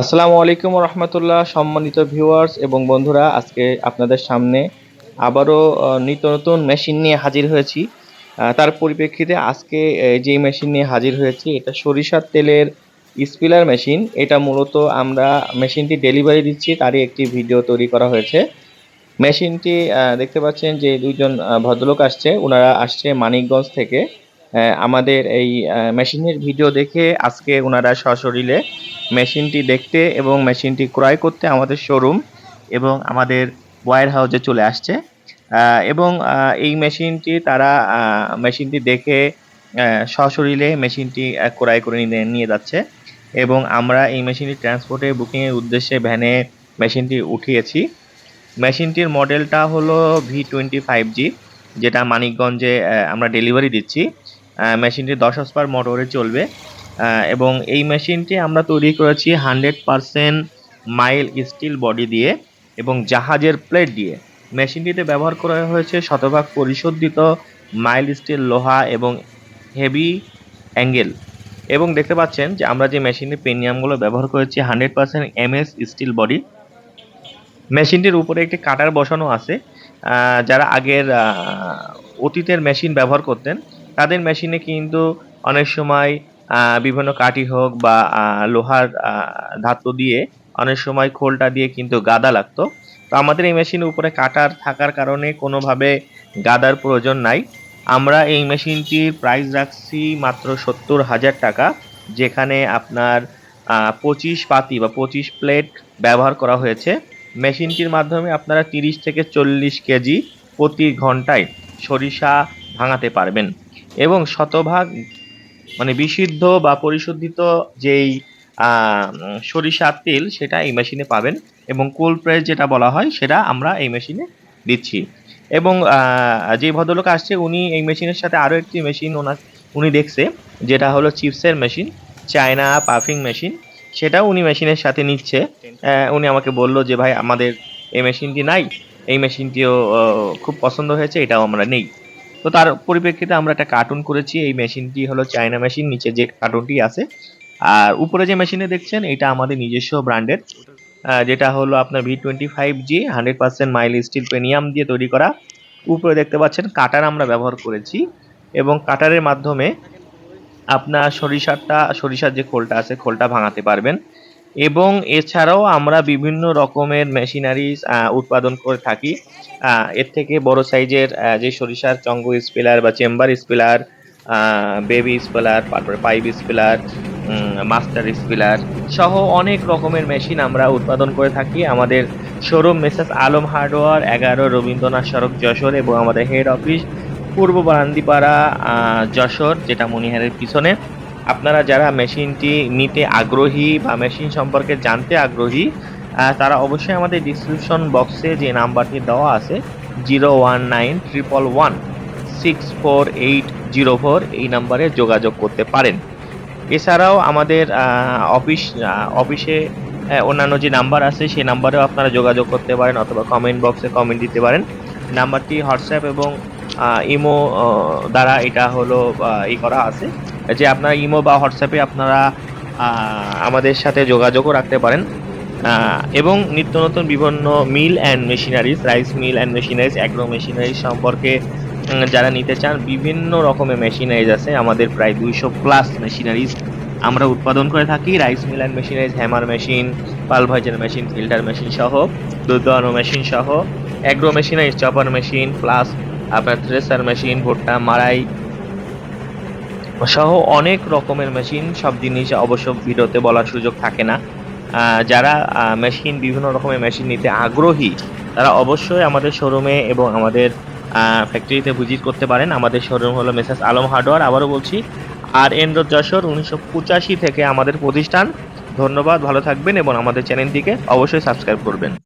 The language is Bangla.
আসসালামু আলাইকুম রহমতুল্লাহ, সম্মানিত ভিউয়ার্স এবং বন্ধুরা, আজকে আপনাদের সামনে আবারও নিত্য নতুন মেশিন নিয়ে হাজির হয়েছি। তার পরিপ্রেক্ষিতে আজকে যেই মেশিন নিয়ে হাজির হয়েছি, এটা সরিষার তেলের স্পিলার মেশিন। এটা মূলত আমরা মেশিনটি ডেলিভারি দিচ্ছি, তারই একটি ভিডিও তৈরি করা হয়েছে। মেশিনটি দেখতে পাচ্ছেন যে দুইজন ভদ্রলোক আসছে ওনারা আসছে মানিকগঞ্জ থেকে। আমাদের এই মেশিনের ভিডিও দেখে আজকে ওনারা সশরীরে মেশিনটি দেখতে এবং মেশিনটি ক্রয় করতে আমাদের শোরুম এবং আমাদের ওয়ার হাউসে চলে আসছে। এবং এই মেশিনটি তারা মেশিনটি দেখে সশরীরে মেশিনটি ক্রয় করে নিয়ে যাচ্ছে। এবং আমরা এই মেশিনটি ট্রান্সপোর্টে বুকিংয়ের উদ্দেশ্যে ভ্যানে মেশিনটি উঠিয়েছি। মেশিনটির মডেলটা হলো ভি টোয়েন্টি ফাইভ জি যেটা মানিকগঞ্জে আমরা ডেলিভারি দিচ্ছি। মেশিনটি দশ হসপার মোটরে চলবে। এবং এই মেশিনটি আমরা তৈরি করেছি hundred percent mild steel body দিয়ে এবং জাহাজের প্লেট দিয়ে। মেশিনটিতে ব্যবহার করা হয়েছে শতভাগ পরিশোধিত মাইল স্টিল লোহা এবং হেভি অ্যাঙ্গেল। এবং দেখতে পাচ্ছেন যে আমরা যে মেশিনের প্রিমিয়ামগুলো ব্যবহার করেছি hundred percent MS steel body. মেশিনটির উপরে একটি কাটার বসানো আছে। যারা আগের অতীতের মেশিন ব্যবহার করতেন তাদের মেশিনে কিন্তু অনেক সময় বিভিন্ন কাঠি হোক বা লোহার ধাতু দিয়ে অনেক সময় খোলটা দিয়ে কিন্তু গাদা লাগতো। তো আমাদের এই মেশিনের উপরে কাটার থাকার কারণে কোনোভাবে গাদার প্রয়োজন নাই। আমরা এই মেশিনটির প্রাইস রাখছি মাত্র সত্তর হাজার টাকা, যেখানে আপনার পঁচিশ পাতি বা পঁচিশ প্লেট ব্যবহার করা হয়েছে। মেশিনটির মাধ্যমে আপনারা তিরিশ থেকে চল্লিশ কেজি প্রতি ঘন্টায় সরিষা ভাঙাতে পারবেন। এবং শতভাগ মানে বিশুদ্ধ বা পরিশোধিত যেই সরিষার তেল সেটা এই মেশিনে পাবেন এবং কোল্ড প্রেস যেটা বলা হয় সেটা আমরা এই মেশিনে দিচ্ছি। এবং যে ভদ্রলোক আসছে উনি এই মেশিনের সাথে আরও একটি মেশিন ওনার, উনি দেখছে যেটা হলো চিপসের মেশিন, চায়না পাফিং মেশিন, সেটাও উনি মেশিনের সাথে নিচ্ছে। উনি আমাকে বলল যে, ভাই, আমাদের এই মেশিনটি নাই, এই মেশিনটিও খুব পছন্দ হয়েছে, এটাও আমরা নেই। তো তার পরিপ্রেক্ষিতে আমরা একটা কার্টুন করেছি, এই মেশিনটি হলো চায়না মেশিন নিচে যে কার্টুনটি আছে। আর উপরে যে মেশিনে দেখছেন, এটা আমাদের নিজস্ব ব্র্যান্ডের যেটা হলো আপনার V twenty five G hundred percent mild steel pinion দিয়ে তৈরি করা। উপরে দেখতে পাচ্ছেন কাটার আমরা ব্যবহার করেছি এবং কাটারের মাধ্যমে আপনার সরিষাটা, সরিষার যে খোলটা আছে, খোলটা ভাঙাতে পারবেন। এবং এছাড়াও আমরা বিভিন্ন রকমের মেশিনারিজ উৎপাদন করে থাকি। এর থেকে বড় সাইজের যে সরিষার চঙ্গ স্পিলার বা চেম্বার স্পিলার বেবি স্পিলার তারপরে পাইপ স্পিলার মাস্টার স্পিলার সহ অনেক রকমের মেশিন আমরা উৎপাদন করে থাকি। আমাদের শোরুম মেসেস আলম হার্ডওয়ার এগারো রবীন্দ্রনাথ সড়ক যশোর এবং আমাদের হেড অফিস পূর্ব বারান্দিপাড়া যশোর, যেটা মনিহারের পিছনে। আপনারা যারা মেশিনটি নিতে আগ্রহী বা মেশিন সম্পর্কে জানতে আগ্রহী তারা অবশ্যই আমাদের ডিসক্রিপশন বক্সে যে নাম্বারটি দেওয়া আছে zero one nine triple one six four eight zero four এই নাম্বারে যোগাযোগ করতে পারেন। এছাড়াও আমাদের অফিস অফিসে অন্যান্য যে নাম্বার আছে, সেই নাম্বারেও আপনারা যোগাযোগ করতে পারেন অথবা কমেন্ট বক্সে কমেন্ট দিতে পারেন। নাম্বারটি হোয়াটসঅ্যাপ এবং ইমো দ্বারা এটা হলো ই করা আছে। যে আপনারা ইমো বা হোয়াটসঅ্যাপে আপনারা আমাদের সাথে যোগাযোগও রাখতে পারেন। এবং নিত্য নতুন বিভিন্ন mill and machineries, rice mill and machineries, agro machineries সম্পর্কে যারা নিতে চান, বিভিন্ন রকমের মেশিনারিজ আছে। আমাদের প্রায় দুইশো প্লাস মেশিনারিজ আমরা উৎপাদন করে থাকি। Rice mill and machineries, hammer machine pulveriser machine, filter machine সহ, দুধ দোয়ানো মেশিন সহ, agro machineries, chopper machine, plus আপনার থ্রেসার মেশিন, ভুট্টা মারাই সহ অনেক রকমের মেশিন সব জিনিস অবশ্য ভিডিওতে বলার সুযোগ থাকে না। যারা মেশিন বিভিন্ন রকমের মেশিন নিতে আগ্রহী, তারা অবশ্যই আমাদের শোরুমে এবং আমাদের ফ্যাক্টরিতে ভিজিট করতে পারেন। আমাদের শোরুম হলো মেসাস আলম হার্ডওয়ার আবারও বলছি আর এন রোড যশোর, উনিশশো পঁচাশি থেকে আমাদের প্রতিষ্ঠান। ধন্যবাদ, ভালো থাকবেন এবং আমাদের চ্যানেলটিকে অবশ্যই সাবস্ক্রাইব করবেন।